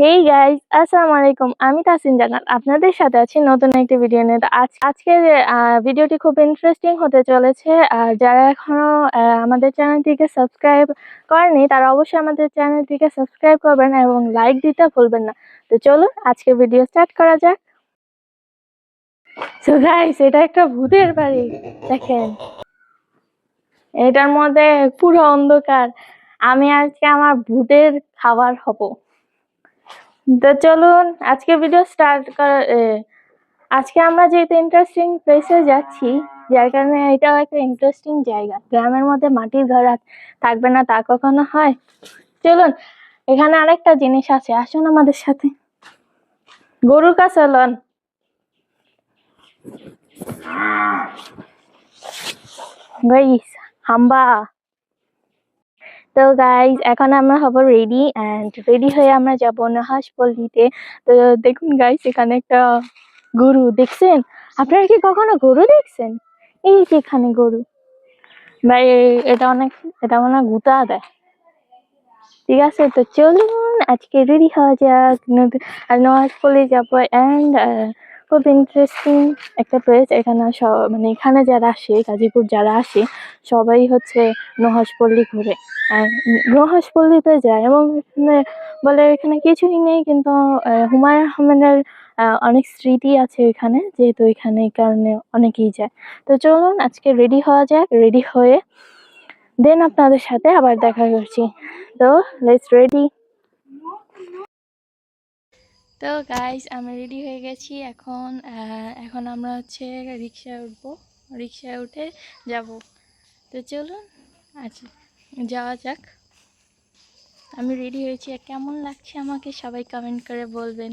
Hey guys আসসালামু আলাইকুম আমি তাসিন জান্নাত আপনাদের সাথে আছি নতুন একটি ভিডিও নিয়ে। আজ আজকের ভিডিওটি খুব ইন্টারেস্টিং হতে চলেছে। আর যারা এখনও আহ, আমাদের চ্যানেলটিকে সাবস্ক্রাইব করেনি তারা অবশ্যই আমাদের চ্যানেলটিকে সাবস্ক্রাইব করবেন এবং লাইক দিতে ভুলবেন না। তো চলুন আজকে ভিডিও স্টার্ট করা যাক। তো গাইস এটা একটা ভূতের বাড়ি। দেখেন। এটার মধ্যে পুরো অন্ধকার। আমি আজকে আমার ভূতের খাবার হব তো চলুন আজকে ভিডিও স্টার্ট করা আজকে আমরা যেহেতু ইন্টারেস্টিং প্লেসে যাচ্ছি যার কারণে এটাও একটা ইন্টারেস্টিং জায়গা। গ্রামের মধ্যে মাটির ঘর থাকবে না তা কখনো হয়। চলুন এখানে আরেকটা জিনিস আছে আসুন আমাদের সাথে। গরুর কাছে লন। গাইস হাম্বা। তো গাইজ এখন আমরা হব রেডি অ্যান্ড রেডি হয়ে আমরা যাব নাহাসপল্লিতে তো দেখুন গাইজ এখানে একটা গরু, দেখছেন? আপনারা কি কখনো গরু দেখছেন? এই যে এখানে গরু। ভাই, এটা অনেক, এটা মনে হয় গুতা দেয়। ঠিক আছে, তো চলুন আজকে রেডি হওয়া যাক। আর নহাসপল্লি যাব অ্যান্ড খুব ইন্টারেস্টিং একটা প্লেস এখানে মানে এখানে যারা আসে, গাজীপুর যারা আসে, সবাই হচ্ছে নহাসপল্লি ঘুরে। আর নহাসপল্লিতে যায় এবং এখানে বলে এখানে কিছুই নেই, কিন্তু হুমায়ুন আহমেদের অনেক স্মৃতি আছে এখানে, যেহেতু এখানে কারণে অনেকেই যায়। তো চলুন আজকে রেডি হওয়া যাক রেডি হয়ে দেন আপনাদের সাথে আবার দেখা করছি। তো লেটস রেডি তো গাইস আমি রেডি হয়ে গেছি। এখন এখন আমরা হচ্ছে রিক্সায় উঠবো। রিক্সায় উঠে যাব। তো চলুন আচ্ছা যাওয়া যাক। আমি রেডি হয়েছি। কেমন লাগছে আমাকে সবাই কমেন্ট করে বলবেন।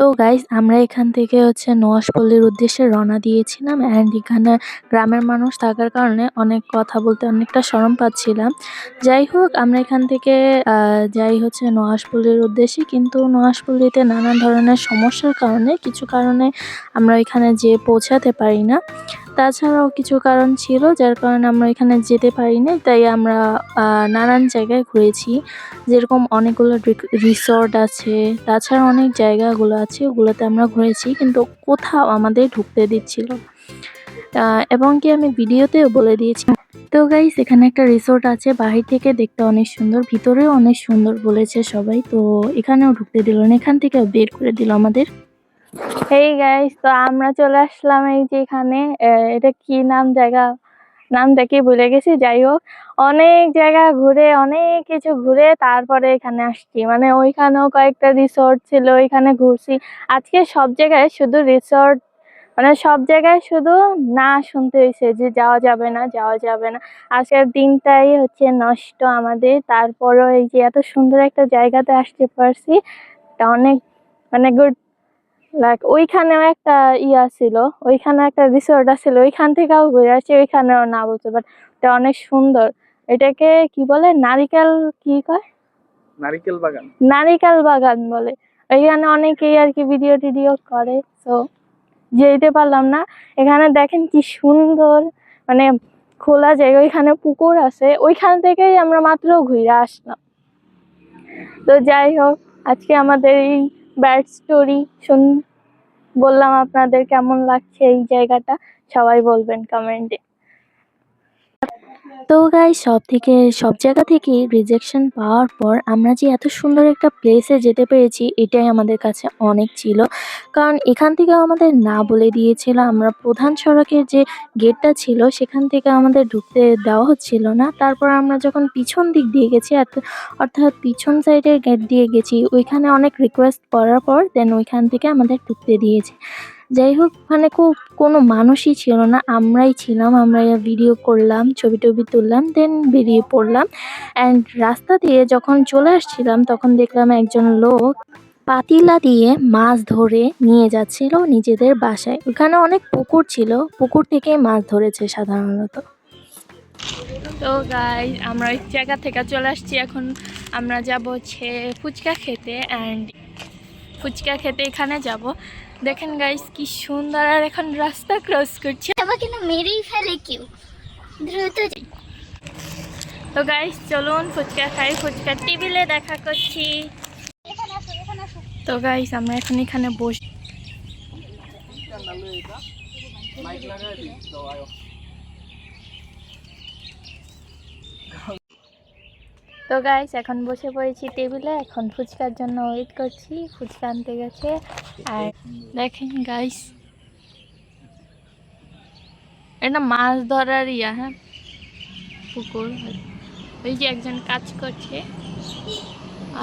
তো গাইজ আমরা এখান থেকে হচ্ছে নোয়াশপল্লির উদ্দেশ্যে রওনা দিয়েছিলাম অ্যান্ড এখানে গ্রামের মানুষ থাকার কারণে অনেক কথা বলতে অনেকটা সরম পাচ্ছিলাম। যাই হোক, আমরা এখান থেকে যাই হচ্ছে নোয়াশপল্লির উদ্দেশ্যে, কিন্তু নোয়াশপল্লিতে নানান ধরনের সমস্যার কারণে, কিছু কারণে আমরা এখানে যেয়ে পৌঁছাতে পারি না। তাছাড়াও কিছু কারণ ছিল যার কারণে আমরা এখানে যেতে পারিনি, তাই আমরা নানান জায়গায় ঘুরেছি। যেরকম অনেকগুলো রিসর্ট আছে, তাছাড়া অনেক জায়গাগুলো আছে, ওগুলোতে আমরা ঘুরেছি, কিন্তু কোথাও আমাদের ঢুকতে দিচ্ছিল এবং কি আমি ভিডিওতেও বলে দিয়েছি। তো গাইস এখানে একটা রিসোর্ট আছে, বাহির থেকে দেখতে অনেক সুন্দর, ভিতরেও অনেক সুন্দর বলেছে সবাই, তো এখানেও ঢুকতে দিল এখান থেকেও বের করে দিল আমাদের। এই গাইস তো আমরা চলে আসলাম এই যে এখানে এটা কি নাম জায়গা? নাম দেখে ভুলে গেছি, যাই হোক। অনেক জায়গা ঘুরে, অনেক কিছু ঘুরে তারপরে এখানে আসছি। মানে ওইখানেও কয়েকটা রিসোর্ট ছিল, ওইখানে ঘুরছি। আজকে সব জায়গায় শুধু রিসোর্ট মানে সব জায়গায় শুধু না শুনতে হয়েছে যে যাওয়া যাবে না, যাওয়া যাবে না। আজকের দিনটাই হচ্ছে নষ্ট আমাদের। তারপরও এই যে এত সুন্দর একটা জায়গাতে আসতে পারছি এটা অনেক মানে গুড লাইক ওইখানেও একটা ইয়া ছিল ওইখানে একটা রিসোর্ট আছিল ওইখান থেকেও ঘুরে আসছি ওইখানেও না বলতে পার এটা অনেক সুন্দর। এটাকে কি বলে? নারিকেল কি কয়? নারিকেল বাগান। নারিকেল বাগান বলে। ওইখানে অনেকেই আর কি ভিডিও টিডিও করে তো যেতে পারলাম না। এখানে দেখেন কি সুন্দর মানে খোলা জায়গা ওইখানে পুকুর আছে ওইখান থেকেই আমরা মাত্র ঘুরে আসলাম। তো যাই হোক আজকে আমাদের এই ব্যাড স্টোরি শুন বললাম আপনাদের কেমন লাগছে এই জায়গাটা? সবাই বলবেন কমেন্টে তো গাই সব থেকে, সব জায়গা থেকে রিজেকশন পাওয়ার পর আমরা যে এত সুন্দর একটা প্লেসে যেতে পেরেছি, এটাই আমাদের কাছে অনেক ছিল। কারণ এখান থেকে আমাদের না বলে দিয়েছিল, আমরা প্রধান সড়কের যে গেটটা ছিল, সেখান থেকে আমাদের ঢুকতে দেওয়া হচ্ছিল না। তারপর আমরা যখন পিছন দিক দিয়ে গেছি অর্থ- অর্থাৎ পিছন সাইডের গেট দিয়ে গেছি, ওইখানে অনেক রিকোয়েস্ট করার পর দেন ওইখান থেকে আমাদের ঢুকতে দিয়েছে। যাই হোক ওখানে খুব কোনো মানুষই ছিল না। আমরাই ছিলাম, আমরা ভিডিও করলাম, ছবি টবি তুললাম দেন বেরিয়ে পড়লাম। অ্যান্ড রাস্তা দিয়ে যখন চলে আসছিলাম, তখন দেখলাম একজন লোক পাতিলা দিয়ে মাছ ধরে নিয়ে যাচ্ছিল নিজেদের বাসায়। ওখানে অনেক পুকুর ছিল, পুকুর থেকে মাছ ধরেছে সাধারণত। তো গাই আমরা ওই জায়গা থেকে চলে আসছি। এখন আমরা যাব হচ্ছে ফুচকা খেতে। অ্যান্ড ফুচকা খেতে এখানে যাব। দেখেন গাইস কি সুন্দর আর এখন রাস্তা ক্রস করছে। আমাকে না মেরেই ফেলে কেউ? দ্রুত তো গাইস চলুন ফুচকা খাই ফুচকা টেবিলে দেখা করছি। তো গাইস আমরা এখন এখানে বসে তো গাইস এখন বসে পড়েছি টেবিলে। এখন ফুচকার জন্য ওয়েট করছি। ফুচকা আনতে গেছে। আর দেখেন গাইস এটা মাছ ধরার ইয়া হ্যাঁ? পুকুর। ওই যে একজন কাজ করছে।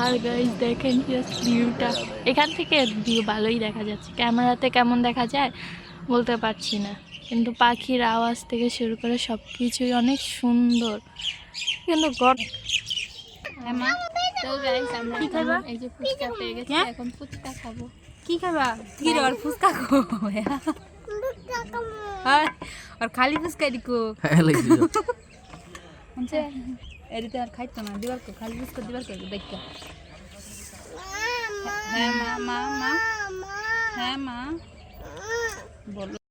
আর গাইস দেখেন জাস্ট ভিউটা এখান থেকে ভিউ ভালোই দেখা যাচ্ছে। ক্যামেরাতে কেমন দেখা যায় বলতে পারছি না। কিন্তু পাখির আওয়াজ থেকে শুরু করে সব কিছুই অনেক সুন্দর। কিন্তু আমরা হ্যাঁ, কি খাবা? এই যে ফুচকা পেয়ে গেছি হ্যাঁ? এখন ফুচকা খাব। কি খাবা? ফির আর ফুচকা খো আর খালি ফুচকা দিকো। হ্যাঁ, আচ্ছা এরিতে আর খাইতো না দিবার কো খালি ফুচকা দিবার হ্যাঁ মা হ্যাঁ মা। বলো।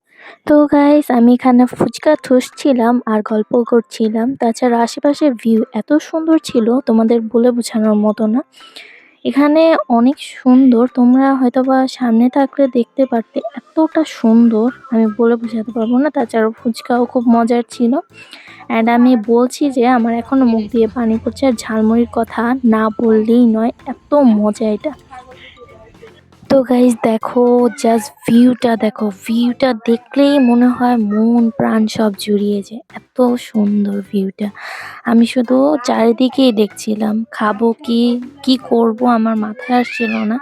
তো গাইস আমি এখানে ফুচকা ঠুসছিলাম আর গল্প করছিলাম। তাছাড়া আশেপাশের ভিউ এত সুন্দর ছিল, তোমাদের বলে বোঝানোর মতো না। এখানে অনেক সুন্দর, তোমরা হয়তো বা সামনে থাকলে দেখতে পারতে এতটা সুন্দর, আমি বলে বোঝাতে পারব না। তাছাড়া ফুচকাও খুব মজার ছিল। অ্যান্ড আমি বলছি যে, আমার এখনও মুখ দিয়ে পানি পড়ছে আর ঝালমুড়ির কথা না বললেই নয়, এত মজা এটা। তো গাইজ দেখো জাস্ট ভিউটা দেখো ভিউটা দেখলেই মনে হয় মন, প্রাণ সব জুড়িয়ে যায়। এত সুন্দর ভিউটা আমি শুধু চারিদিকেই দেখছিলাম, খাব কি কি করব আমার মাথায় আসছিল না।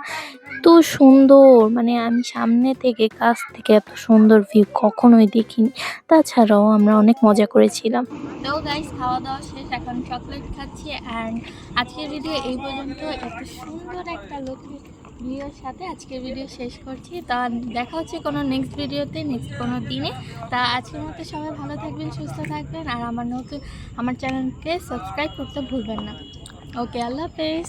এত সুন্দর মানে আমি সামনে থেকে, কাছ থেকে এত সুন্দর ভিউ কখনোই দেখিনি। তাছাড়াও আমরা অনেক মজা করেছিলাম। তো গাইস খাওয়া দাওয়া শেষ, এখন চকলেট খাচ্ছি। অ্যান্ড আজকের ভিডিও এই পর্যন্ত। এত সুন্দর একটা লোকের ভিডিওর সাথে আজকের ভিডিও শেষ করছি। তা দেখা হচ্ছে কোনো নেক্সট ভিডিওতে নেক্সট কোনো দিনে। তা আজকের মতো সবাই ভালো থাকবেন, সুস্থ থাকবেন। আর আমার নতুন, আমার চ্যানেলকে সাবস্ক্রাইব করতে ভুলবেন না। ওকে আল্লাহ হাফেজ।